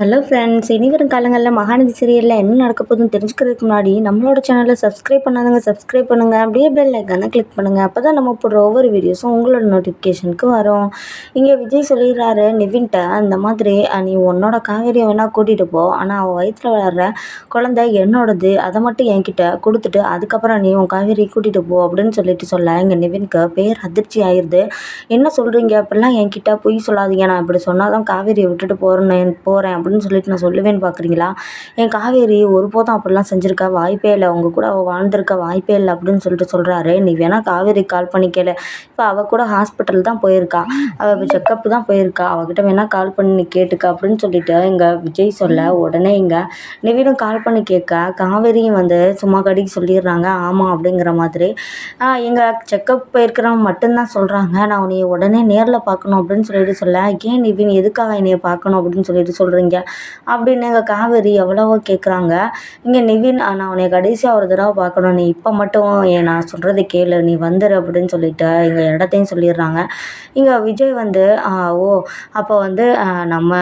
Hello friends இனி வரும் காலங்களில் மகாநதி சீரியலில் என்ன நடக்க போகுதுன்னு தெரிஞ்சுக்கிறதுக்கு முன்னாடி நம்மளோட சேனலை சப்ஸ்கிரைப் பண்ணாதவங்க சப்ஸ்கிரைப் பண்ணுங்கள் அப்படியே பெல் ஐக்கானை கிளிக் பண்ணுங்கள் அப்போ தான் நம்ம போடுற ஒவ்வொரு வீடியோஸும் உங்களோட நோட்டிஃபிகேஷனுக்கு வரும். இங்கே விஜய் சொல்லிடுறாரு நிவின்ட்ட அந்த மாதிரி நீ உன்னோட காவேரியை வேணால் கூட்டிகிட்டு போ. ஆனால் அவள் வயிற்றில் வளர்ற குழந்தை என்னோடது. அதை மட்டும் என்கிட்ட கொடுத்துட்டு அதுக்கப்புறம் நீ உன் காவேரியை கூட்டிகிட்டு போ அப்படின்னு சொல்லிட்டு சொல்ல இங்கே நிவின்க்கு பேர் அதிர்ச்சி ஆயிடுது என்ன சொல்கிறீங்க அப்படிலாம் என்கிட்ட பொய் சொல்லாதீங்க. நான் இப்படி சொன்னால் தான் காவேரியை விட்டுட்டு போகிறேன் போகிறேன் அப்படின்னு சொல்லிட்டு நான் சொல்லுவேன்னு பார்க்குறீங்களா என் காவேரி ஒருபோதும் அப்படிலாம் செஞ்சுருக்க வாய்ப்பே இல்லை. அவங்க கூட அவள் வாழ்ந்திருக்க வாய்ப்பே இல்லை அப்படின்னு சொல்லிட்டு சொல்கிறாரு நீ வேணால் காவேரி கால் பண்ணி கேளு. இப்போ அவள் கூட ஹாஸ்பிட்டல் தான் போயிருக்கா. அவள் செக்கப் தான் போயிருக்கா. அவகிட்ட வேணால் கால் பண்ணி நீ கேட்டுக்க அப்படின்னு சொல்லிட்டு இங்கே விஜய் சொல்ல உடனே இங்கே நிவினும் கால் பண்ணி கேட்க காவேரியும் வந்து சும்மா கடிக்கு சொல்லிடுறாங்க. ஆமாம் அப்படிங்கிற மாதிரி. எங்கள் செக்கப் போயிருக்கிறவங்க மட்டும்தான் சொல்கிறாங்க நான் உன்னைய உடனே நேரில் பார்க்கணும் அப்படின்னு சொல்லிட்டு சொல்ல ஏன் நிவின் எதுக்காக என்னைய பார்க்கணும் அப்படின்னு சொல்லிட்டு சொல்கிறீங்க அப்படின்னு எங்கள் காவேரி எவ்வளவோ கேட்குறாங்க இங்கே நிவின் நான் உன்னை கடைசியாக ஒரு தடவை பார்க்கணும். நீ இப்போ மட்டும் ஏன் நான் சொல்கிறத கேளு. நீ வந்துரு அப்படின்னு சொல்லிட்டு எங்கள் இடத்தையும் சொல்லிடுறாங்க. இங்கே விஜய் வந்து ஓ அப்போ வந்து நம்ம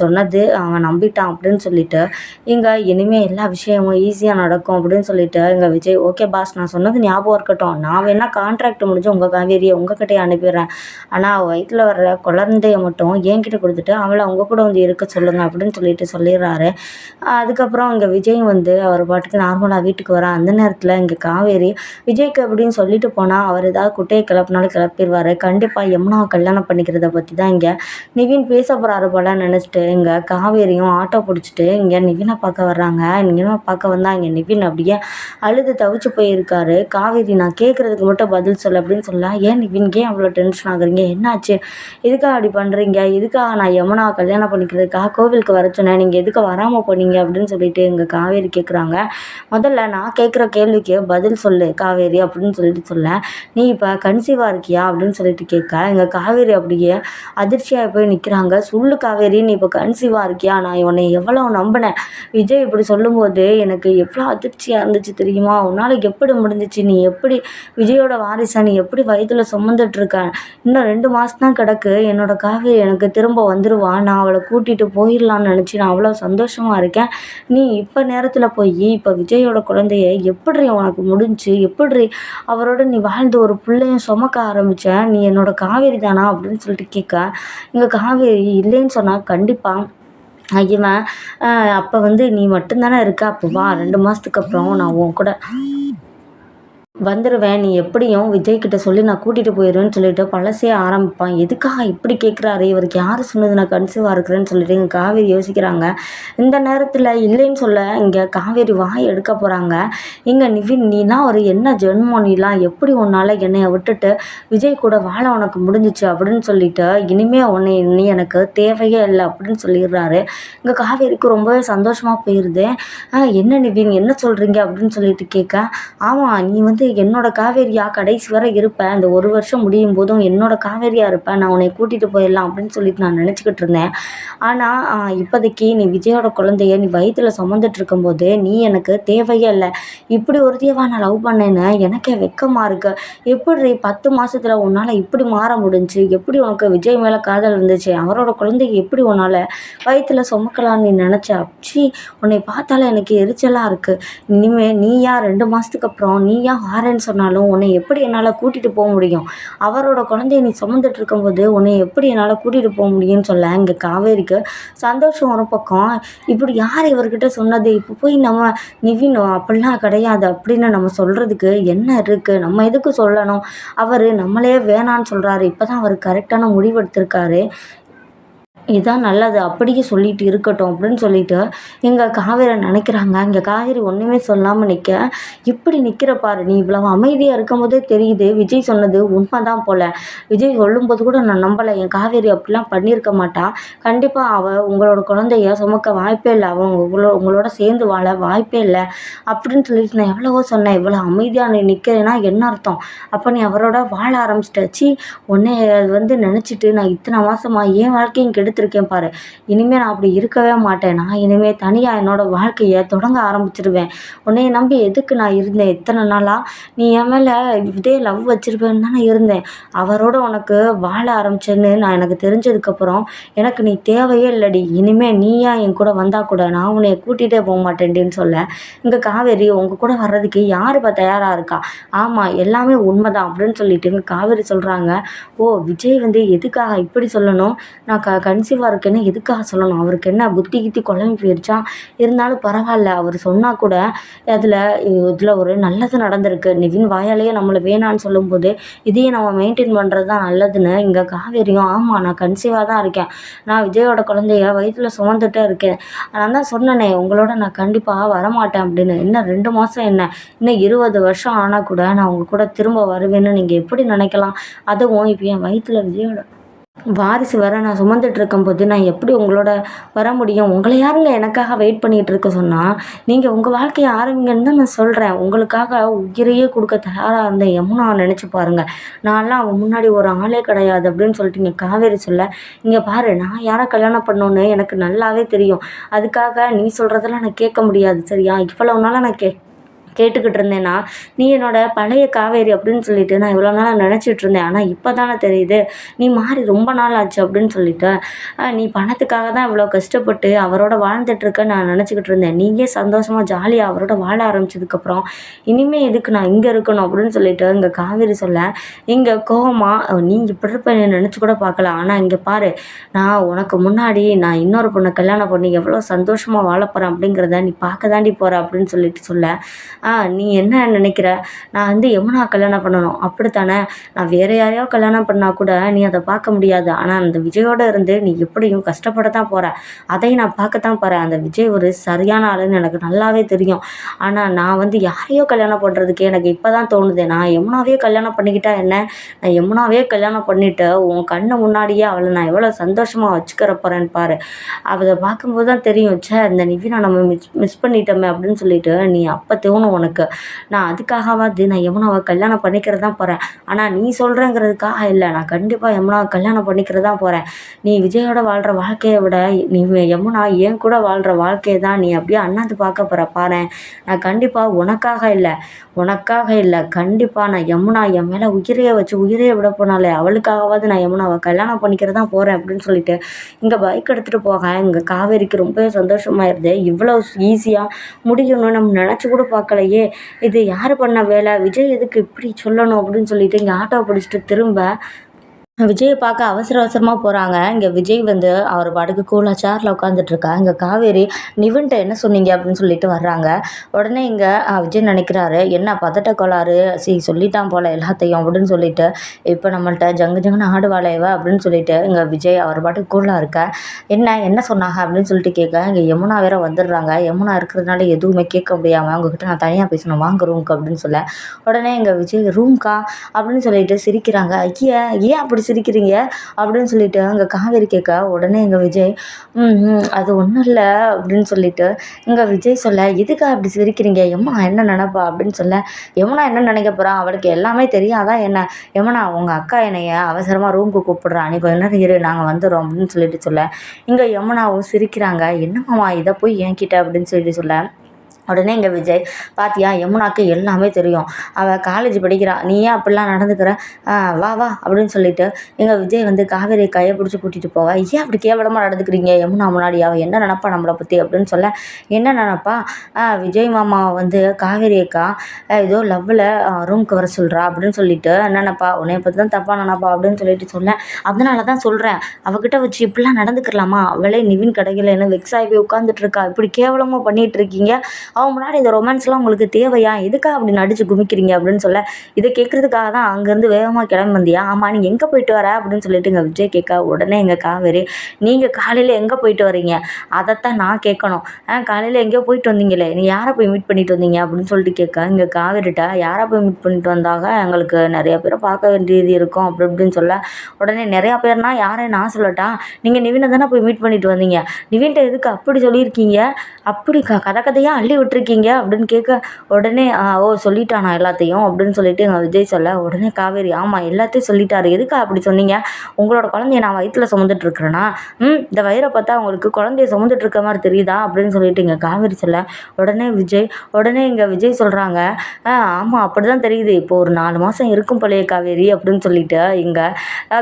சொன்னது அவன் நம்பிட்டான் அப்படின்னு சொல்லிட்டு இங்கே இனிமேல் எல்லா விஷயமும் ஈஸியாக நடக்கும் அப்படின்னு சொல்லிட்டு இங்கே விஜய் ஓகே பாஸ் நான் சொன்னது ஞாபகம் இருக்கட்டும். நான் வேணால் கான்ட்ராக்ட் முடிஞ்சு உங்கள் காவேரியை உங்ககிட்டயே அனுப்பிடுறேன். ஆனால் அவள் வயிற்றில் வர்ற குழந்தைய மட்டும் என்கிட்ட கொடுத்துட்டு அவளை உங்கள் கூட வந்து இருக்க சொல்லுங்கள் அப்படின்னு சொல்லிட்டு சொல்லிடுறாரு. அதுக்கப்புறம் இங்கே விஜய் வந்து அவர் பாட்டுக்கு நார்மலாக வீட்டுக்கு வரா அந்த நேரத்தில் இங்கே காவேரி விஜய்க்கு அப்படின்னு சொல்லிட்டு போனால் அவர் ஏதாவது குட்டையை கிளப்பினாலும் கிளப்பிடுவார். கண்டிப்பாக யமுனாவை கல்யாணம் பண்ணிக்கிறத பற்றி தான் இங்கே நிவின் பேச போகிறாரு போல நினச்சிட்டு இங்கே காவேரியும் ஆட்டோ பிடிச்சிட்டு இங்கே நிவினை பார்க்க வர்றாங்க. நிவினை பார்க்க வந்தால் இங்கே நிவின் அப்படியே அழுது தவிச்சு போயிருக்காரு. காவேரி நான் கேட்குறதுக்கு மட்டும் பதில் சொல்லு அப்படின்னு சொல்ல ஏன் நிவின் ஏன் அவ்வளோ டென்ஷன் ஆகுறீங்க? என்னாச்சு? எதுக்காக அப்படி பண்ணுறீங்க எதுக்காக நான் யமுனாவை கல்யாணம் பண்ணிக்கிறதுக்காக கோவிலுக்கு வர சொன்னேன். நீங்கள் எதுக்கு வராமல் போனீங்க அப்படின்னு சொல்லிட்டு எங்கள் காவேரி கேட்குறாங்க முதல்ல நான் கேட்குற கேள்விக்கு பதில் சொல்லு காவேரி அப்படின்னு சொல்லிட்டு சொல்ல நீ இப்போ கன்சீவாக இருக்கியா அப்படின்னு சொல்லிட்டு கேட்க எங்கள் காவேரி அப்படியே அதிர்ச்சியாக போய் நிற்கிறாங்க சொல்லு காவேரி நீ இப்போ கன்சீவாக இருக்கியா? நான் உன்னை எவ்வளோ நம்பினேன். விஜய் இப்படி சொல்லும்போது எனக்கு எவ்வளோ அதிர்ச்சியாக இருந்துச்சு தெரியுமா? உன்னால் எப்படி முடிஞ்சிச்சு? நீ எப்படி விஜயோட வாரிசை நீ எப்படி வயிற்றில் சுமந்துட்டுருக்க இன்னும் ரெண்டு மாதம் தான் கிடக்கு. என்னோட காவேரி எனக்கு திரும்ப வந்துடுவா நான் அவளை கூட்டிகிட்டு போய் போயிடலான்னு நினச்சி நான் அவ்வளோ சந்தோஷமாக இருக்கேன். நீ இப்போ நேரத்தில் போய் இப்போ விஜயோட குழந்தைய எப்படி உனக்கு முடிஞ்சு எப்படி அவரோட நீ வாழ்ந்த ஒரு பிள்ளையும் சுமக்க ஆரம்பித்த நீ என்னோட காவேரி தானா அப்படின்னு சொல்லிட்டு கேட்க இங்கே காவேரி இல்லைன்னு சொன்னால் கண்டிப்பாக இவன் அப்போ வந்து நீ மட்டும்தானே இருக்க அப்போ வா ரெண்டு மாதத்துக்கு அப்புறம் நான் உன் கூட வந்துடுவேன் நீ எப்படியும் விஜய்கிட்ட சொல்லி நான் கூட்டிகிட்டு போயிடுவேன்னு சொல்லிட்டு பழசே ஆரம்பிப்பான். எதுக்காக இப்படி கேட்குறாரு இவருக்கு யார் சொன்னது? நான் கன்சீவாக இருக்கிறேன்னு சொல்லிட்டு இங்கே காவேரி யோசிக்கிறாங்க. இந்த நேரத்தில் இல்லைன்னு சொல்ல இங்கே காவேரி வாய் எடுக்க போகிறாங்க இங்கே நிவின் நீலாம் ஒரு என்ன ஜென்மோனிலாம் நீலாம் எப்படி உன்னால் என்னைய விட்டுட்டு விஜய் கூட வாழ உனக்கு முடிஞ்சிச்சு அப்படின்னு சொல்லிட்டு இனிமே உன்னை நீ எனக்கு தேவையே இல்லை அப்படின்னு சொல்லிடுறாரு. இங்கே காவேரிக்கு ரொம்பவே சந்தோஷமாக போயிடுது என்ன நிவின் என்ன சொல்கிறீங்க அப்படின்னு சொல்லிட்டு கேட்க ஆமாம் நீ வந்து என்னோட காவேரியா கடைசி வரை இருப்பேன். இந்த ஒரு வருஷம் முடியும் போதும் என்னோட காவேரியா இருப்பேன். நான் உன்னை கூட்டிகிட்டு போயிடலாம் அப்படின்னு சொல்லிட்டு நான் நினச்சிக்கிட்டு இருந்தேன். ஆனால் இப்போதைக்கு நீ விஜயோட குழந்தைய நீ வயிற்றில் சுமந்துட்டு இருக்கும்போது நீ எனக்கு தேவையே இல்லை. இப்படி ஒருத்தியவா நான் லவ் பண்ணேன்னு எனக்கே வெக்கமாக இருக்கு. எப்படி பத்து மாசத்துல உன்னால் இப்படி மாற முடிஞ்சுச்சு எப்படி உனக்கு விஜய் மேலே காதல் இருந்துச்சு அவரோட குழந்தைய எப்படி உன்னால் வயிற்றில் சுமக்கலாம்னு நீ நினச்ச? அப்படி உன்னை பார்த்தாலே எனக்கு எரிச்சலாக இருக்குது இனிமே நீயா ரெண்டு மாதத்துக்கு அப்புறம் நீயா யாருன்னு சொன்னாலும் உன்னை எப்படி என்னால் கூட்டிகிட்டு போக முடியும்? அவரோட குழந்தைய நீ சுமந்துட்டு இருக்கும்போது உன்னை எப்படி என்னால் கூட்டிகிட்டு போக முடியும்னு சொல்ல. இங்கே காவேரிக்கு சந்தோஷம் ஒரு பக்கம். இப்படி யார் இவர்கிட்ட சொன்னது? இப்போ போய் நம்ம நிவின் அப்படிலாம் கிடையாது. அப்படின்னு நம்ம சொல்கிறதுக்கு என்ன இருக்குது நம்ம எதுக்கு சொல்லணும்? அவர் நம்மளே வேணான்னு சொல்கிறாரு இப்போ தான் அவர் கரெக்டான முடிவெடுத்திருக்காரு இதுதான் இதான் நல்லது அப்படியே சொல்லிட்டு இருக்கட்டும் அப்படின்னு சொல்லிட்டு எங்கள் காவேரி நினைக்கிறாங்க. இங்கே காவேரி ஒன்றுமே சொல்லாமல் நிற்க இப்படி நிற்கிற பாரு நீ இவ்வளவு அமைதியாக இருக்கும் போதே தெரியுது விஜய் சொன்னது உண்மை தான் போல். விஜய் சொல்லும்போது கூட நான் நம்பலை என் காவேரி அப்படிலாம் பண்ணியிருக்க மாட்டான் கண்டிப்பாக அவள் உங்களோட குழந்தைய சுமக்க வாய்ப்பே இல்லை அவன் உங்களோட உங்களோட சேர்ந்து வாழ வாய்ப்பே இல்லை. அப்படின்னு சொல்லிட்டு நான் எவ்வளவோ சொன்னேன் இவ்வளோ அமைதியாக நீ நிற்கிறேன்னா என்ன அர்த்தம்? அப்போ நீ அவரோட வாழ ஆரம்பிச்சிட்டாச்சு உன்னை வந்து நினச்சிட்டு நான் இத்தனை மாதமா என் வாழ்க்கையும் கெடுத்து எடுத்திருக்கேன் பாரு. இனிமேல் நான் அப்படி இருக்கவே மாட்டேன். நான் இனிமேல் தனியாக என்னோடய வாழ்க்கையை தொடங்க ஆரம்பிச்சிருவேன். உன்னைய நம்பி எதுக்கு நான் இருந்தேன்? இத்தனை நாளாக நீ என் மேலே இதே லவ் வச்சிருப்பேன்னு தானே இருந்தேன். அவரோட உனக்கு வாழ ஆரம்பிச்சேன்னு நான் எனக்கு தெரிஞ்சதுக்கப்புறம் எனக்கு நீ தேவையே இல்லடி. இனிமேல் நீயா என் கூட வந்தால் கூட நான் உன்னைய கூட்டிகிட்டே போக மாட்டேன்டின்னு சொல்ல. இங்கே காவேரி உங்கள் கூட வர்றதுக்கு யார் இப்போ தயாராக இருக்கா? ஆமாம் எல்லாமே உண்மைதான் அப்படின்னு சொல்லிட்டு இங்கே காவேரி சொல்கிறாங்க ஓ விஜய் வந்து எதுக்காக இப்படி சொல்லணும்? நான் க கன்சீவாக இருக்கேன்னு எதுக்காக சொல்லணும்? அவருக்கு என்ன புத்தி கித்தி குழம்பு போயிடுச்சா இருந்தாலும் பரவாயில்ல அவர் சொன்னால் கூட அதில் இதில் ஒரு நல்லது நடந்திருக்கு. நிவின் வாயாலேயே நம்மளை வேணான்னு சொல்லும்போது இதையும் நம்ம மெயின்டைன் பண்ணுறது தான் நல்லதுன்னு இங்கே காவேரியும் ஆமாம் நான் கன்சீவாக தான் இருக்கேன். நான் விஜயோட குழந்தைய வயிற்றில் சுமந்துட்டே இருக்கேன். நான் தான் சொன்னேனே உங்களோட நான் கண்டிப்பாக வரமாட்டேன் அப்படின்னு. இன்னும் ரெண்டு மாதம் என்ன? இன்னும் இருபது வருஷம் ஆனால் கூட நான் உங்கள் கூட திரும்ப வருவேன்னு நீங்கள் எப்படி நினைக்கலாம்? அதுவும் இப்போ என் வயிற்றில் விஜயோட வாரிசு வேறு நான் சுமந்துட்டு இருக்கும்போது நான் எப்படி உங்களோட வர முடியும்? உங்களை யாருங்க எனக்காக வெயிட் பண்ணிகிட்டு இருக்க சொன்னால் நீங்கள் உங்கள் வாழ்க்கையை ஆரம்பிங்கன்னு தான் நான் சொல்கிறேன் உங்களுக்காக உயிரையே கொடுக்க தயாராக இருந்த யமுனா நினச்சி பாருங்கள் நான்லாம் அவன் முன்னாடி ஒரு ஆளே கிடையாது அப்படின்னு சொல்லிட்டு இங்கே காவேரி சொல்ல இங்கே பாரு நான் யாரை கல்யாணம் பண்ணோன்னு எனக்கு நல்லாவே தெரியும். அதுக்காக நீ சொல்கிறதெல்லாம் நான் கேட்க முடியாது. சரியா? இவ்வளோ நாளாக நான் கே கேட்டுக்கிட்டு இருந்தேன்னா நீ என்னோட பழைய காவேரி அப்படின்னு சொல்லிட்டு நான் இவ்வளோ நாளாக நினச்சிட்டு இருந்தேன் ஆனால் இப்போ தானே தெரியுது. நீ மாறி ரொம்ப நாள் ஆச்சு அப்படின்னு சொல்லிட்டு நீ பணத்துக்காக தான் இவ்வளோ கஷ்டப்பட்டு அவரோட வாழ்ந்துட்டுருக்க நான் நினச்சிக்கிட்டு இருந்தேன் நீயே சந்தோஷமாக ஜாலியாக அவரோட வாழ ஆரம்பிச்சதுக்கப்புறம் இனிமேல் எதுக்கு நான் இங்கே இருக்கணும்? அப்படின்னு சொல்லிட்டு இங்கே காவேரி சொல்ல இங்கே கோவமாக நீ இப்படி இருப்ப நினச்சி கூட பார்க்கல. ஆனால் இங்கே பாரு நான் உனக்கு முன்னாடி நான் இன்னொரு பொண்ணை கல்யாணம் பண்ணி எவ்வளோ சந்தோஷமாக வாழ போகிறேன் அப்படிங்கிறத நீ பார்க்க தாண்டி போகிற அப்படின்னு சொல்லிட்டு சொல்ல ஆ நீ என்ன நினைக்கிற? நான் வந்து யமுனா கல்யாணம் பண்ணணும். அப்படித்தானே? நான் வேறு யாரையோ கல்யாணம் பண்ணால் கூட நீ அதை பார்க்க முடியாது. ஆனால் அந்த விஜயோட இருந்து நீ எப்படியும் கஷ்டப்பட தான் போகிற அதையும் நான் பார்க்க தான் போகிறேன் அந்த விஜய் ஒரு சரியான ஆளுன்னு எனக்கு நல்லாவே தெரியும். ஆனால் நான் வந்து யாரையோ கல்யாணம் பண்ணுறதுக்கு எனக்கு இப்போ தான் தோணுது. நான் யமுனாவே கல்யாணம் பண்ணிக்கிட்டா என்ன? நான் யமுனாவே கல்யாணம் பண்ணிவிட்டு உன் கண்ணு முன்னாடியே அவளை நான் எவ்வளோ சந்தோஷமாக வச்சுக்கிற போகிறேன்னு பாரு. அவளை பார்க்கும்போது தான் தெரியும் ச்சே இந்த நிவினா நம்ம மிஸ் மிஸ் பண்ணிட்டோமே அப்படின்னு சொல்லிட்டு நீ அப்போ தோணும் உனக்கு. நான் அதுக்காகவாது நான் யமுனாவை கல்யாணம் பண்ணிக்கிறது தான் போகிறேன் ஆனால் நீ சொல்கிறேங்கிறதுக்காக இல்லை. நான் கண்டிப்பாக யமுனாவை கல்யாணம் பண்ணிக்கிறது தான் போகிறேன் நீ விஜயோட வாழ்கிற வாழ்க்கையை விட நீ யமுனா என் கூட வாழ்கிற வாழ்க்கையை தான் நீ அப்படியே அண்ணாந்து பார்க்க போகிற பாரேன். நான் கண்டிப்பாக உனக்காக இல்லை உனக்காக இல்லை. கண்டிப்பாக நான் யமுனா என் மேலே உயிரையை வச்சு உயிரையை விட போனாலே அவளுக்காகவாது நான் யமுனாவை கல்யாணம் பண்ணிக்கிறது தான் போகிறேன் அப்படின்னு சொல்லிட்டு இங்கே பைக் எடுத்துகிட்டு போக இங்கே காவேரிக்கு ரொம்பவே சந்தோஷமாயிருது. இவ்வளோ ஈஸியாக முடியணும்னு நம்ம நினச்சி கூட பார்க்கல. இல்லையே இது யார் பண்ண வேலை? விஜய் எதுக்கு இப்படி சொல்லணும் அப்படின்னு சொல்லிட்டு இங்கே ஆட்டோவை பிடிச்சிட்டு திரும்ப விஜயை பார்க்க அவசர அவசரமாக போகிறாங்க இங்கே விஜய் வந்து அவர் பாட்டுக்கு கூலாக சேரில் உட்காந்துட்ருக்கா இங்கே காவேரி நிவன்ட்ட என்ன சொன்னீங்க அப்படின்னு சொல்லிட்டு வர்றாங்க. உடனே இங்கே விஜய் நினைக்கிறாரு என்ன பதட்ட கோளாறு? சி சொல்லிட்டான் போல் எல்லாத்தையும் அப்படின்னு சொல்லிட்டு இப்போ நம்மள்ட்ட ஜங்கு ஜங்குன்னு ஆடுவாளையவ அப்படின்னு சொல்லிட்டு இங்கே விஜய் அவர் பாட்டுக்கு கூலாக இருக்க. என்ன என்ன சொன்னாங்க? அப்படின்னு சொல்லிட்டு கேட்க இங்கே யமுனா வேற வந்துடுறாங்க. யமுனா இருக்கிறதுனால எதுவுமே கேட்க முடியாமல் அவங்கக்கிட்ட நான் தனியாக பேசணும் வாங்க ரூமுக்கு அப்படின்னு சொல்ல. உடனே இங்கே விஜய் ரூம்க்கா அப்படின்னு சொல்லிட்டு சிரிக்கிறாங்க. ஐயா ஏன் அப்படி சிரிக்கிறீங்க அப்படின்னு சொல்லிட்டு அங்கே காவேரி கேட்க உடனே எங்கள் விஜய் அது ஒன்றும் இல்லை அப்படின்னு சொல்லிட்டு இங்கே விஜய் சொல்ல எதுக்காக அப்படி சிரிக்கிறீங்க? எம்மா என்ன நினப்பா? அப்படின்னு சொல்ல எம்னா என்ன நினைக்க போகிறான் அவளுக்கு எல்லாமே தெரியாதான் என்ன? எம்னா உங்கள் அக்கா என்னைய அவசரமாக ரூமுக்கு கூப்பிடுறான் நீ கொஞ்ச நேரம் இரு நாங்கள் வந்துடுறோம் அப்படின்னு சொல்லிட்டு சொல்ல. இங்கே யமுனாவும் சிரிக்கிறாங்க என்னம்மா இதை போய் என்கிட்ட அப்படின்னு சொல்லிட்டு சொல்ல. உடனே இங்கே விஜய் பாத்தியா யமுனாக்கு எல்லாமே தெரியும். அவள் காலேஜ் படிக்கிறா. நீ ஏன் அப்படிலாம் நடந்துக்கிற? வா வா அப்படின்னு சொல்லிட்டு எங்கள் விஜய் வந்து காவேரி கையை பிடிச்சி கூட்டிகிட்டு போவா. ஏன் அப்படி கேவலமாக நடந்துக்கிறீங்க? யமுனா முன்னாடி அவள் என்ன நினப்பா நம்மளை பற்றி அப்படின்னு சொல்ல என்ன நினப்பா? விஜய் மாமா வந்து காவேரி அக்கா ஏதோ லவ்வில் ரூம்க்கு வர சொல்கிறா அப்படின்னு சொல்லிட்டு நினப்பா உன்னை பற்றி தான் தப்பாக நினப்பா? அப்படின்னு சொல்லிட்டு சொன்னேன் அதனால தான் சொல்கிறேன் அவகிட்ட வச்சு இப்படிலாம் நடந்துக்கலாமா? அவளே நிவின் கடையில் என்ன வெக்ஸ் ஆகி போய் உட்காந்துட்ருக்கா இப்படி கேவலமாக பண்ணிகிட்டு இருக்கீங்க? அவன் முன்னாடி இந்த ரொமான்ஸ்லாம் உங்களுக்கு தேவையா? எதுக்காக அப்படி நடிச்சு குமிக்கிறீங்க அப்படின்னு சொல்ல இதை கேட்குறதுக்காக தான் அங்கேருந்து வேகமாக கிளம்பி வந்தியா ஆமாம் நீ எங்கே போயிட்டு வர? அப்படின்னு சொல்லிட்டு எங்கள் விஜய் கேட்க உடனே எங்கள் காவேரி நீங்கள் காலையில் எங்கே போயிட்டு வரீங்க? அதைத்தான் நான் கேட்கணும். ஆ காலையில் எங்கேயோ போயிட்டு வந்தீங்களே நீ யாரை போய் மீட் பண்ணிட்டு வந்தீங்க? அப்படின்னு சொல்லிட்டு கேட்க இங்கே காவேரிட்ட யாரை போய் மீட் பண்ணிட்டு வந்தாக? எங்களுக்கு நிறையா பேரை பார்க்க வேண்டியது இருக்கும் அப்படி இப்படின்னு சொல்ல உடனே நிறையா பேர்னா யாரை நான் சொல்லட்டா? நீங்கள் நிவினை தானே போய் மீட் பண்ணிட்டு வந்தீங்க? நிவின்ட்ட எதுக்கு அப்படி சொல்லியிருக்கீங்க? அப்படி க கதை கதையாக அள்ளி விட்டுருக்கீங்க அப்படின்னு கேட்க உடனே "ஆ, ஓ சொல்லிட்டானா எல்லாத்தையும்? அப்படின்னு சொல்லிட்டு எங்கள் விஜய் சொல்ல உடனே காவேரி ஆமாம் எல்லாத்தையும் சொல்லிட்டாரு. எதுக்கா அப்படி சொன்னீங்க? உங்களோட குழந்தைய நான் வயிற்றில் சுமந்துட்டு இருக்கிறேன்னா ம் இந்த வயிறை பார்த்தா உங்களுக்கு குழந்தைய சுமந்துட்டு இருக்க மாதிரி தெரியுதா? அப்படின்னு சொல்லிட்டு இங்கே காவேரி சொல்ல உடனே விஜய் உடனே இங்கே விஜய் சொல்கிறாங்க ஆ ஆமாம் அப்படி தான் தெரியுது. இப்போ ஒரு நாலு மாதம் இருக்கும் பழைய காவேரி அப்படின்னு சொல்லிட்டு இங்கே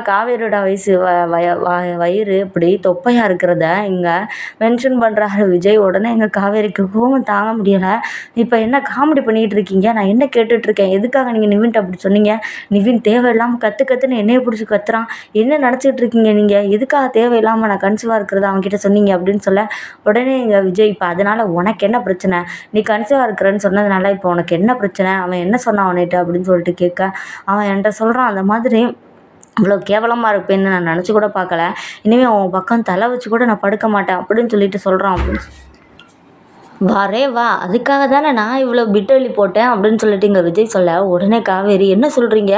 காவேரியோட வயசு வ வய வ- வயிறு இப்படி தொப்பையாக இருக்கிறத இங்கே மென்ஷன் பண்ணுறாரு விஜய். உடனே எங்கள் காவேரிக்கு கோவம் தாங்க முடியலை. இப்போ என்ன காமெடி பண்ணிகிட்டு இருக்கீங்க? நான் என்ன கேட்டுட்ருக்கேன் எதுக்காக நீங்கள் நிவின்ட்ட அப்படி சொன்னீங்க? நிவின் தேவையில்லாமல் கற்று கற்றுன்னு என்னைய பிடிச்சி கத்துறான். என்ன நினச்சிட்டு இருக்கீங்க நீங்கள் எதுக்காக தேவையில்லாமல் நான் கன்சீவாக இருக்கிறத அவங்ககிட்ட சொன்னீங்க அப்படின்னு சொல்ல உடனே எங்கள் விஜய் இப்போ அதனால் உனக்கு என்ன பிரச்சனை? நீ கன்சீவாக இருக்கிறேன்னு சொன்னதுனால இப்போ உனக்கு என்ன பிரச்சனை? அவன் என்ன சொன்னான் அவன்கிட்ட அப்படின்னு சொல்லிட்டு கேட்க அவன் என்கிட்ட சொல்கிறான் அந்த மாதிரி இவ்வளோ கேவலமாக இருப்பேன்னு நான் நினச்சி கூட பார்க்கல. இனிமேல் உன் பக்கம் தலை வச்சு கூட நான் படுக்க மாட்டேன் அப்படின்னு சொல்லிட்டு சொல்கிறான் அப்படின்னு வரே வா. அதுக்காக தானே நான் இவ்வளோ பிட்டலி போட்டேன் அப்படின்னு சொல்லிட்டு இங்கே விஜய் சொல்ல உடனே காவேரி என்ன சொல்கிறீங்க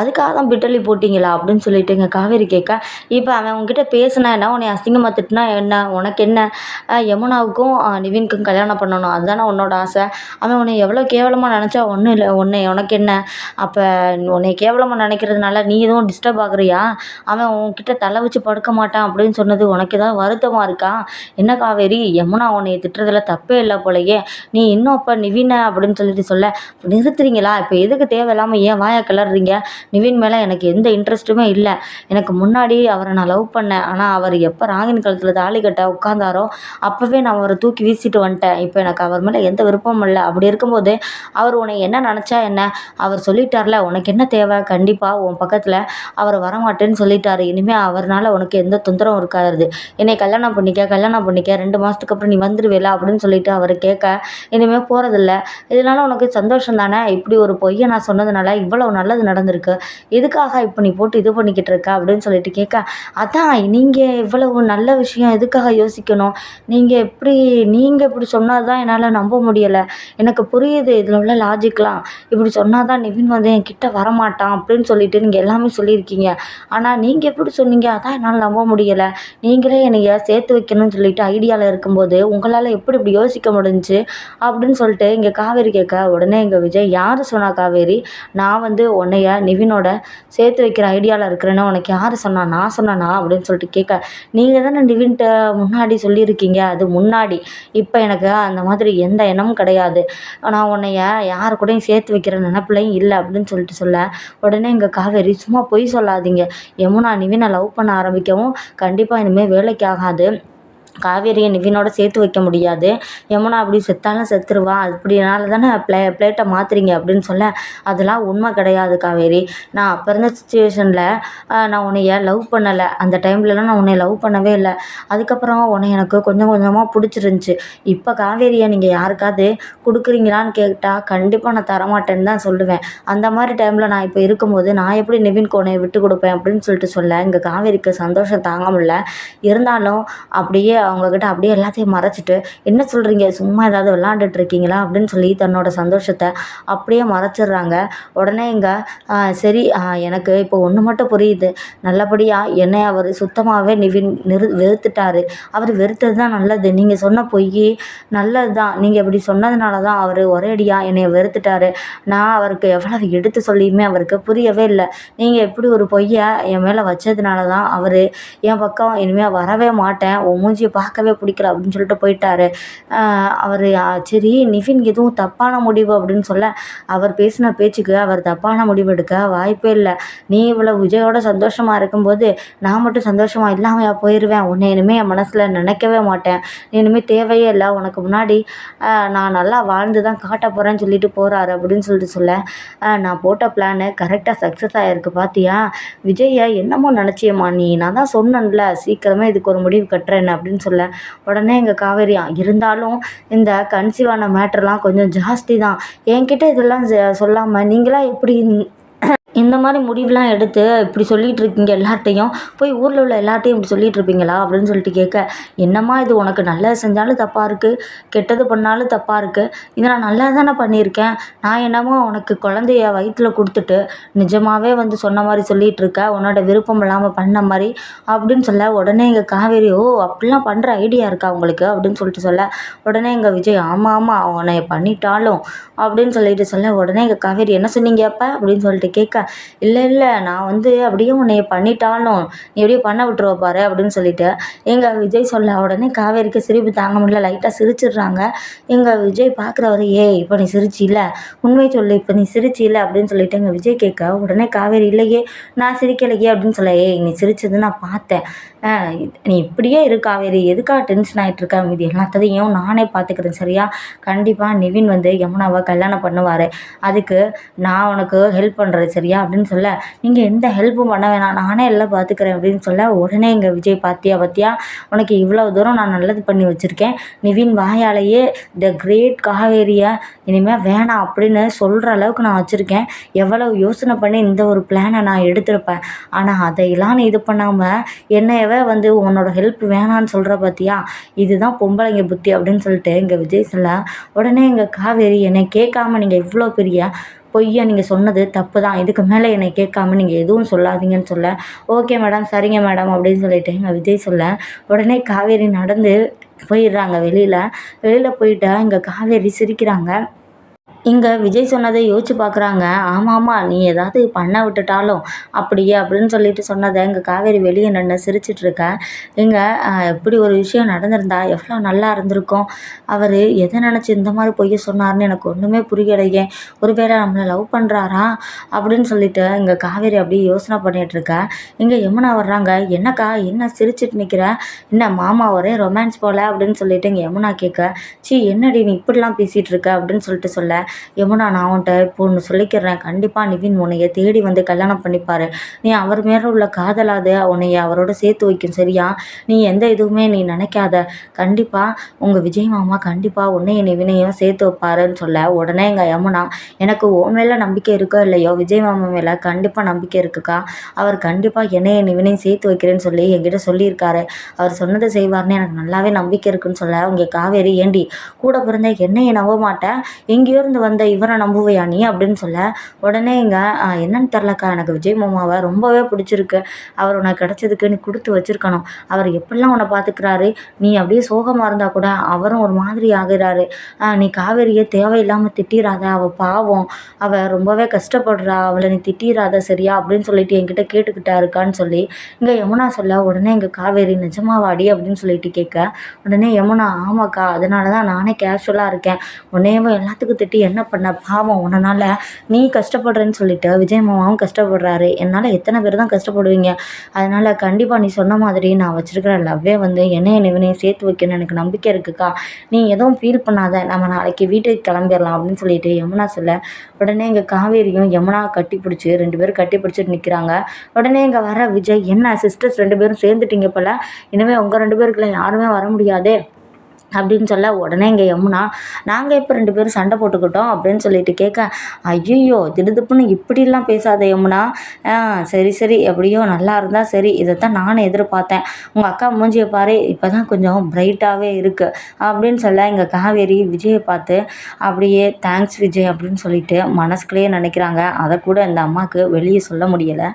அதுக்காக தான் பிட்டலி போட்டிங்களா? அப்படின்னு சொல்லிட்டு இங்கே காவேரி கேட்க இப்போ அவன் உங்ககிட்ட பேசினா என்ன? உன்னை அசிங்கமாக திட்டினா என்ன? உனக்கு என்ன? யமுனாவுக்கும் நிவின்க்கும் கல்யாணம் பண்ணணும். அதுதானே உன்னோட ஆசை. அவன் உன்னை எவ்வளோ கேவலமாக நினச்சா ஒன்றும் இல்லை. உன்னை உனக்கு என்ன? அப்போ உன்னை கேவலமாக நினைக்கிறதுனால நீ எதுவும் டிஸ்டர்ப் ஆகுறியா? அவன் உன்கிட்ட தலை வச்சு படுக்க மாட்டான் அப்படின்னு சொன்னது உனக்கு ஏதாவது வருத்தமாக இருக்கா? என்ன காவேரி யமுனா உன்னை திட்டுறதுல தப்பே இல்லை. போலயே. நீ இன்னும் அப்போ நிவினை அப்படின்னு சொல்லிட்டு சொல்ல நிறுத்துறீங்களா? இப்போ எதுக்கு தேவையில்லாமல் ஏன் வாயை கிளறீங்க நிவின் மேலே எனக்கு எந்த இன்ட்ரெஸ்ட்டுமே இல்லை. எனக்கு முன்னாடி அவரை நான் லவ் பண்ணேன். ஆனால் அவர் எப்போ ராகின் கழுத்தில் தாலி கட்ட உட்காந்தாரோ அப்போவே நான் அவரை தூக்கி வீசிட்டு வந்துட்டேன். இப்போ எனக்கு அவர் மேலே எந்த விருப்பமும் இல்லை. அப்படி இருக்கும்போது அவர் உன்னை என்ன நினச்சா என்ன? அவர் சொல்லிட்டார்ல உனக்கு என்ன தேவை? கண்டிப்பாக உன் பக்கத்தில் அவர் வரமாட்டேன்னு சொல்லிட்டாரு. இனிமேல் அவர்னால உனக்கு எந்த தொந்தரவும் இருக்காது. என்னை கல்யாணம் பண்ணிக்க கல்யாணம் பண்ணிக்க ரெண்டு மாதத்துக்கு அப்புறம் நீ வந்துடுவேல அப்படின்னு சொல்லிட்டு அவர் கேட்க இனிமேல் போகிறதில்ல இதனால உனக்கு சந்தோஷம் தானே இப்படி ஒரு பொய்யை நான் சொன்னதுனால இவ்வளோ நல்லது நடந்திருக்கு. எதுக்காக இப்போ நீ போட்டு இது பண்ணிக்கிட்டு இருக்க? அப்படின்னு சொல்லிட்டு கேட்க அதான் நீங்கள் இவ்வளவு நல்ல விஷயம் எதுக்காக யோசிக்கணும்? நீங்கள் எப்படி நீங்கள் இப்படி சொன்னால் தான் என்னால் நம்ப முடியலை. எனக்கு புரியுது இதில் உள்ள லாஜிக்லாம் இப்படி சொன்னால் தான் நிவின் வந்து என் கிட்டே வரமாட்டான் அப்படின்னு சொல்லிட்டு நீங்கள் எல்லாமே சொல்லியிருக்கீங்க. ஆனால் நீங்கள் எப்படி சொன்னீங்க? அதான் என்னால் நம்ப முடியலை. நீங்களே என்னைய சேர்த்து வைக்கணும்னு சொல்லிட்டு ஐடியாவில் இருக்கும்போது உங்களால் எப்படி இப்படி யோசிக்க முடிஞ்சுச்சு அப்படின்னு சொல்லிட்டு இங்கே காவேரி கேட்க உடனே இங்கே விஜய் யார் சொன்னா காவேரி? நான் வந்து உன்னைய நிவினோட சேர்த்து வைக்கிற ஐடியாவில் இருக்கிறேன்னு உனக்கு யார் சொன்னா? நான் சொன்னானா? அப்படின்னு சொல்லிட்டு கேட்க நீங்கள் தானே நிவின்ட்ட முன்னாடி சொல்லியிருக்கீங்க? அது முன்னாடி. இப்போ எனக்கு அந்த மாதிரி எந்த எண்ணமும் கிடையாது. நான் உன்னைய யார் கூடயும் சேர்த்து வைக்கிற நினப்பிலையும் இல்லை அப்படின்னு சொல்லிட்டு சொல்ல உடனே இங்கே காவேரி சும்மா பொய் சொல்லாதீங்க. யமுனா நிவினை லவ் பண்ண ஆரம்பிக்கவும் கண்டிப்பாக இனிமேல் வேலைக்கு ஆகாது. காவேரியை நிவினோட சேர்த்து வைக்க முடியாது. யமுனா அப்படி செத்தாலும் செத்துருவா. அப்படினால தானே ப்ளே பிளேட்டை மாற்றுறீங்க அப்படின்னு சொல்ல அதெல்லாம் உண்மை கிடையாது காவேரி. நான் அப்போ இருந்த சுச்சுவேஷனில் நான் உன்னைய லவ் பண்ணலை. அந்த டைம்லலாம் நான் உன்னை லவ் பண்ணவே இல்லை. அதுக்கப்புறம் உன்னை எனக்கு கொஞ்சம் கொஞ்சமாக பிடிச்சிருந்துச்சி. இப்போ காவேரியை நீங்கள் யாருக்காவது கொடுக்குறீங்களான்னு கேட்டால் கண்டிப்பாக நான் தரமாட்டேன்னு தான் சொல்லுவேன். அந்த மாதிரி டைமில் நான் இப்போ இருக்கும்போது நான் எப்படி நிவின் கோனையை விட்டு கொடுப்பேன் அப்படின்னு சொல்லிட்டு சொல்ல இங்கே காவேரிக்கு சந்தோஷம் தாங்க முடியல. இருந்தாலும் அப்படியே அவங்கக்கிட்ட அப்படியே எல்லாத்தையும் மறைச்சிட்டு என்ன சொல்கிறீங்க சும்மா ஏதாவது விளாண்டுட்டு இருக்கீங்களா? அப்படின்னு சொல்லி தன்னோட சந்தோஷத்தை அப்படியே மறைச்சிடுறாங்க. உடனே இங்கே சரி எனக்கு இப்போ ஒன்று மட்டும் புரியுது. நல்லபடியாக என்னை அவர் சுத்தமாகவே நிவின் நிறு வெறுத்துட்டாரு. அவர் வெறுத்தது தான் நல்லது. நீங்கள் சொன்ன பொய் நல்லது தான் நீங்கள் இப்படி சொன்னதுனால தான் அவர் ஒரேடியாக என்னை வெறுத்துட்டாரு. நான் அவருக்கு எவ்வளவு எடுத்து சொல்லியுமே அவருக்கு புரியவே இல்லை. நீங்கள் எப்படி ஒரு பொய்யை என் மேலே வச்சதுனால தான் அவர் என் பக்கம் இனிமேல் வரவே மாட்டேன். உன் மூஞ்சியை பார்க்கவே பிடிக்கல அப்படின்னு சொல்லிட்டு போயிட்டாரு. அவர் சரி நிவின் எதுவும் தப்பான முடிவு அப்படின்னு சொல்ல அவர் பேசின பேச்சுக்கு அவர் தப்பான முடிவு எடுக்க வாய்ப்பே இல்லை. நீ இவ்வளோ விஜயோட சந்தோஷமாக இருக்கும்போது நான் மட்டும் சந்தோஷமாக இல்லாமல் போயிடுவேன் உன்னை இனிமேல் என் மனசில் நினைக்கவே மாட்டேன். நீ இனிமேல் தேவையே இல்லை. உனக்கு முன்னாடி நான் நல்லா வாழ்ந்து தான் காட்ட போகிறேன்னு சொல்லிட்டு போகிறாரு அப்படின்னு சொல்லிட்டு சொல்ல நான் போட்ட பிளானு கரெக்டாக சக்ஸஸ் ஆகிருக்கு பார்த்தியா விஜயை என்னமோ நினச்சியம்மா. நீ நான் தான் சொன்னேன்ல சீக்கிரமே இதுக்கு ஒரு முடிவு கட்டுறேன்னு அப்படின்னு சொல்ல உடனே எங்கள் காவேரி இருந்தாலும் இந்த கன்சீவான மேட்ருலாம் கொஞ்சம் ஜாஸ்தி தான். என்கிட்ட இதெல்லாம் சொல்லாமல் நீங்களாக எப்படி இந்த மாதிரி முடிவுலாம் எடுத்து இப்படி சொல்லிகிட்டு இருக்கீங்க எல்லார்ட்டையும் போய் ஊரில் உள்ள எல்லார்ட்டையும் இப்படி சொல்லிகிட்டு இருப்பீங்களா? அப்படின்னு சொல்லிட்டு கேட்க என்னம்மா இது உனக்கு நல்லது செஞ்சாலும் தப்பாக இருக்குது கெட்டது பண்ணாலும் தப்பாக இருக்குது இதை நான் நல்லா தானே பண்ணியிருக்கேன் நான் என்னமோ உனக்கு குழந்தைய வயிற்றில் கொடுத்துட்டு நிஜமாகவே வந்து சொன்ன மாதிரி சொல்லிகிட்டு இருக்க உன்னோட விருப்பம் இல்லாமல் பண்ண மாதிரி அப்படின்னு சொல்ல உடனே எங்கள் காவேரி ஓ அப்படிலாம் பண்ணுற ஐடியா இருக்கா உங்களுக்கு? அப்படின்னு சொல்லிட்டு சொல்ல உடனே எங்கள் விஜய் ஆமாம் ஆமாம் அவனை பண்ணிட்டாலும் அப்படின்னு சொல்லிட்டு சொல்ல உடனே எங்கள் காவேரி என்ன சொன்னீங்க அப்போ? அப்படின்னு சொல்லிட்டு கேட்க இல்லை இல்லை நான் வந்து அப்படியே உன்னைய பண்ணிட்டாலும் நீ எப்படியோ பண்ண விட்டுருவ பாரு அப்படின்னு சொல்லிட்டு எங்கள் விஜய் சொல்ல உடனே காவேரிக்கு சிரிப்பு தாங்க முடியல லைட்டாக சிரிச்சிடுறாங்க. எங்கள் விஜய் பார்க்குறவரு ஏய் இப்போ நீ சிரிச்சில்ல? உண்மை சொல்லு இப்போ நீ சிரிச்சில்ல? அப்படின்னு சொல்லிட்டு எங்கள் விஜய் கேட்க உடனே காவேரி இல்லையே நான் சிரிக்கலையே அப்படின்னு சொல்ல ஏய் நீ சிரிச்சது நான் பார்த்தேன். நீ இப்படியே இரு காவேரி எதுக்காக டென்ஷன் ஆகிட்டு இருக்க மீதி எல்லாத்தையும் நானே பார்த்துக்கிறேன் சரியா? கண்டிப்பாக நிவின் வந்து யமுனாவை கல்யாணம் பண்ணுவார். அதுக்கு நான் உனக்கு ஹெல்ப் பண்ணுறேன் சரியா? அப்படின்னு சொல்ல நீங்கள் எந்த ஹெல்ப்பும் பண்ண வேணாம். நானே எல்லாம் பார்த்துக்கிறேன் அப்படின்னு சொல்ல உடனே எங்கள் விஜய் பார்த்தியா பார்த்தியா உனக்கு இவ்வளோ தூரம் நான் நல்லது பண்ணி வச்சுருக்கேன். நிவின் வாயாலேயே த கிரேட் காவேரியை இனிமேல் வேணாம் அப்படின்னு சொல்கிற அளவுக்கு நான் வச்சுருக்கேன். எவ்வளோ யோசனை பண்ணி இந்த ஒரு பிளானை நான் எடுத்திருப்பேன். ஆனால் அதையெல்லாம் நீ இது பண்ணாமல் என்னையவே வந்து உன்னோட ஹெல்ப் வேணான்னு சொல்கிற பார்த்தியா இதுதான் பொம்பளைங்க புத்தி அப்படின்னு சொல்லிட்டு எங்கள் விஜய் சொல்ல உடனே எங்கள் காவேரி என்னை கேட்காம நீங்கள் இவ்வளோ பெரிய பொய்யா நீங்கள் சொன்னது தப்பு தான் இதுக்கு மேலே என்னை கேட்காம நீங்கள் எதுவும் சொல்லாதீங்கன்னு சொல்ல. ஓகே மேடம் சரிங்க மேடம் அப்படின்னு சொல்லிட்டு எங்கள் விஜய் சொல்ல. உடனே காவேரி நடந்து போயிடுறாங்க வெளியில். வெளியில் போயிட்டா இங்கே காவேரி சிரிக்கிறாங்க. இங்கே விஜய் சொன்னதை யோசிச்சு பார்க்குறாங்க ஆமாம் ஆமாம் நீ ஏதாவது பண்ண விட்டுட்டாலும் அப்படியே அப்படின்னு சொல்லிட்டு சொன்னதை இங்கே காவேரி வெளியே நின்று சிரிச்சிட்ருக்க இங்கே இப்படி ஒரு விஷயம் நடந்திருந்தா எவ்வளோ நல்லா இருந்திருக்கும். அவர் எதை நினச்சி இந்த மாதிரி பொய்ய சொன்னார்னு எனக்கு ஒன்றுமே புரியலையே. ஒருவேளை நம்மளை லவ் பண்ணுறாரா அப்படின்னு சொல்லிட்டு இங்கே காவேரி அப்படியே யோசனை பண்ணிகிட்ருக்க இங்கே யமுனா வர்றாங்க. என்னக்கா என்ன சிரிச்சிட்டு நிற்கிற என்ன மாமா ஒரே ரொமான்ஸ் போல அப்படின்னு சொல்லிட்டு இங்கே யமுனா கேட்க சி என்னடி நீ இப்படிலாம் பேசிகிட்டு இருக்க? அப்படின்னு சொல்லிட்டு சொல்ல. யமுனா நான் உன்ட்ட இப்போ ஒன்று சொல்லிக்கிறேன். கண்டிப்பாக நிவின் உன்னைய தேடி வந்து கல்யாணம் பண்ணிப்பார். நீ அவர் மேலே உள்ள காதலாத உன்னைய அவரோட சேர்த்து வைக்கும் சரியா? நீ எந்த இதுவுமே நீ நினைக்காத. கண்டிப்பாக உங்கள் விஜய் மாமா கண்டிப்பாக உன்னைய நிவினையும் சேர்த்து வைப்பாருன்னு சொல்ல உடனே எங்கள் யமுனா எனக்கு உன் மேலே நம்பிக்கை இருக்கோ இல்லையோ விஜய் மாமா மேலே கண்டிப்பாக நம்பிக்கை இருக்குக்கா. அவர் கண்டிப்பாக என்னைய நிவினையும் சேர்த்து வைக்கிறேன்னு சொல்லி என்கிட்ட சொல்லியிருக்காரு. அவர் சொன்னதை செய்வார்னு எனக்கு நல்லாவே நம்பிக்கை இருக்குன்னு சொல்ல உங்கள் காவேரி ஏண்டி? கூட பிறந்த என்னையை நம்ப மாட்டேன் எங்கேயோ இருந்து வந்த இவரை நம்புவையா நீ அப்படின்னு சொல்ல உடனே இங்கே என்னன்னு தெரிலக்கா எனக்கு விஜய் மாமாவை ரொம்பவே பிடிச்சிருக்கு. அவர் உனக்கு கிடச்சதுக்கு நீ கொடுத்து வச்சுருக்கணும். அவர் எப்படிலாம் உன்னை பார்த்துக்கிறாரு நீ அப்படியே சோகமாக இருந்தால் கூட அவரும் ஒரு மாதிரி ஆகிறாரு. நீ காவேரியை தேவையில்லாமல் திட்டிராத அவள் பாவம். அவள் ரொம்பவே கஷ்டப்படுறா. அவளை நீ திட்டிராத சரியா? அப்படின்னு சொல்லிட்டு என்கிட்ட கேட்டுக்கிட்டா இருக்கான்னு சொல்லி இங்கே யமுனா சொல்ல உடனே இங்கே காவேரி நிஜமாவாடி அப்படின்னு சொல்லிட்டு கேட்க உடனே யமுனா ஆமாக்கா அதனால தான் நானே கேஷுவலாக இருக்கேன். உன்னையவும் எல்லாத்துக்கும் திட்டி என்ன பண்ண பாவம் உன்னால் நீ கஷ்டப்படுறேன்னு சொல்லிட்டு விஜய் மாமாவும் கஷ்டப்படுறாரு. என்னால் எத்தனை பேர் தான் கஷ்டப்படுவீங்க? அதனால் கண்டிப்பாக நீ சொன்ன மாதிரி நான் வச்சுருக்கிற லவ்வே வந்து என்னைய நினைவினையும் சேர்த்து வைக்கணும் எனக்கு நம்பிக்கை இருக்குக்கா. நீ எதுவும் ஃபீல் பண்ணாத. நம்ம நாளைக்கு வீட்டுக்கு கிளம்பிடலாம் அப்படின்னு சொல்லிட்டு யமுனா சொல்ல உடனே இங்கே காவேரியும் யமுனா கட்டி பிடிச்சி ரெண்டு பேரும் கட்டி பிடிச்சிட்டு நிற்கிறாங்க உடனே இங்கே வர விஜய் என்ன சிஸ்டர்ஸ் ரெண்டு பேரும் சேர்ந்துட்டீங்க போல்? இனிமேல் உங்கள் ரெண்டு பேருக்குள்ள யாருமே வர முடியாதே? அப்படின்னு சொல்ல உடனே இங்கே யமுனா நாங்கள் இப்போ ரெண்டு பேரும் சண்டை போட்டுக்கிட்டோம் அப்படின்னு சொல்லிட்டு கேட்க ஐயையோ திடுதிப்புன்னு இப்படிலாம் பேசாத யமுனா. சரி சரி எப்படியோ நல்லா இருந்தால் சரி இதைத்தான் நானும் எதிர்பார்த்தேன். உங்கள் அக்கா மூஞ்சியை பாரு இப்போ தான் கொஞ்சம் பிரைட்டாகவே இருக்குது அப்படின்னு சொல்ல இங்கே காவேரி விஜயை பார்த்து அப்படியே தேங்க்ஸ் விஜய் அப்படின்னு சொல்லிட்டு மனசுக்குள்ளேயே நினைக்கிறாங்க. அதை கூட இந்த அம்மாவுக்கு வெளியே சொல்ல முடியலை.